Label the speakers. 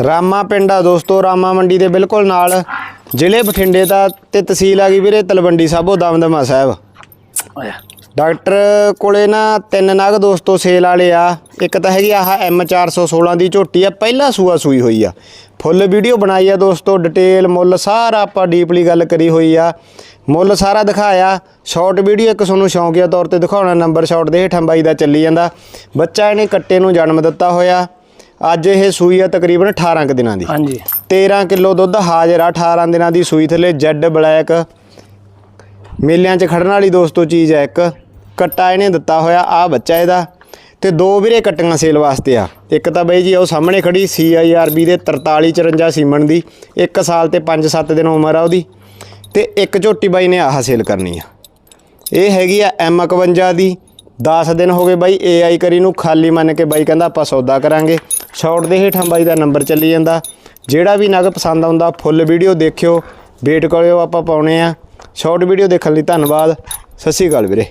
Speaker 1: ਰਾਮਾ ਪਿੰਡ ਆ ਦੋਸਤੋ ਰਾਮਾ ਮੰਡੀ ਦੇ ਬਿਲਕੁਲ ਨਾਲ। ਜ਼ਿਲ੍ਹੇ ਬਠਿੰਡੇ ਦਾ ਤੇ ਤਹਿਸੀਲ ਆ ਗਈ ਵੀਰੇ ਤਲਵੰਡੀ ਸਾਬੋ ਦਮਦਮਾ ਸਾਹਿਬ। ਡਾਕਟਰ ਕੋਲੇ ਨਾ ਤਿੰਨ ਨਗ ਦੋਸਤੋ ਸੇਲ ਵਾਲੇ ਆ। ਇੱਕ ਤਾਂ ਹੈਗੀ ਆਹ M416 ਦੀ ਝੋਟੀ ਆ ਪਹਿਲਾ ਸੂਆ ਸੂਈ ਹੋਈ ਆ। ਫੁੱਲ ਵੀਡੀਓ ਬਣਾਈ ਆ ਦੋਸਤੋ ਡਿਟੇਲ ਮੁੱਲ ਸਾਰਾ ਆਪਾਂ ਡੀਪਲੀ ਗੱਲ ਕਰੀ ਹੋਈ ਆ। ਮੁੱਲ ਸਾਰਾ ਦਿਖਾਇਆ। ਸ਼ਾਰਟ ਵੀਡੀਓ ਇੱਕ ਤੁਹਾਨੂੰ ਸ਼ੌਂਕੀਆ ਤੌਰ ਤੇ ਦਿਖਾਉਣਾ ਨੰਬਰ ਸ਼ਾਰਟ ਦੇ ਹੇਠਾਂ ਬਾਈ ਦਾ ਚੱਲੀ ਜਾਂਦਾ। ਬੱਚਾ ਇਹਨੇ ਕੱਟੇ ਨੂੰ ਜਨਮ ਦਿੱਤਾ ਹੋਇਆ। ਅੱਜ ਇਹ ਸੂਈ ਆ ਤਕਰੀਬਨ 18 ਕੁ ਦਿਨਾਂ ਦੀ।
Speaker 2: ਹਾਂਜੀ।
Speaker 1: 13 ਕਿਲੋ ਦੁੱਧ ਹਾਜ਼ਰ ਆ 18 ਦਿਨਾਂ ਦੀ ਸੂਈ ਥੱਲੇ ਜੈਡ ਬਲੈਕ। ਮੇਲਿਆਂ 'ਚ ਖੜਨ ਵਾਲੀ ਦੋਸਤੋ ਚੀਜ਼ ਹੈ ਇੱਕ ਕੱਟਾ ਇਹਨੇ ਦਿੱਤਾ ਹੋਇਆ ਆ ਬੱਚਾ ਇਹਦਾ। ਤੇ ਦੋ ਵੀਰੇ ਕੱਟੀਆਂ ਸੇਲ ਵਾਸਤੇ ਆ। ਇੱਕ ਤਾਂ ਬਈ ਜੀ ਉਹ ਸਾਹਮਣੇ ਖੜੀ CIRB ਦੇ 4354 ਸੀਮਨ ਦੀ। 1 ਸਾਲ ਤੇ 5-7 ਦਿਨ ਉਮਰ ਆ ਉਹਦੀ। ਤੇ ਇੱਕ ਝੋਟੀ ਬਾਈ ਨੇ ਆਹ ਸੇਲ ਕਰਨੀ ਆ। ਇਹ ਹੈਗੀ ਆ M51 ਦੀ। 10 ਦਿਨ ਹੋ ਗਏ ਬਾਈ AI ਕਰੀ ਨੂੰ ਖਾਲੀ ਮੰਨ ਕੇ ਬਾਈ ਕਹਿੰਦਾ ਆਪਾਂ ਸੌਦਾ ਕਰਾਂਗੇ। ਸ਼ਾਰਟ ਦੇ ਹੇਠਾਂ ਬਾਈ ਦਾ ਨੰਬਰ ਚੱਲੀ ਜਾਂਦਾ। ਜਿਹੜਾ ਵੀ ਨਗ ਪਸੰਦ ਆਉਂਦਾ, ਫੁੱਲ ਵੀਡੀਓ ਦੇਖਿਓ। ਵੇਟ ਕਰਿਓ, ਆਪਾਂ ਪਾਉਣੇ ਆ। ਸ਼ਾਰਟ ਵੀਡੀਓ ਦੇਖਣ ਲਈ ਧੰਨਵਾਦ। ਸਤਿ ਸ਼੍ਰੀ ਅਕਾਲ ਵੀਰੇ।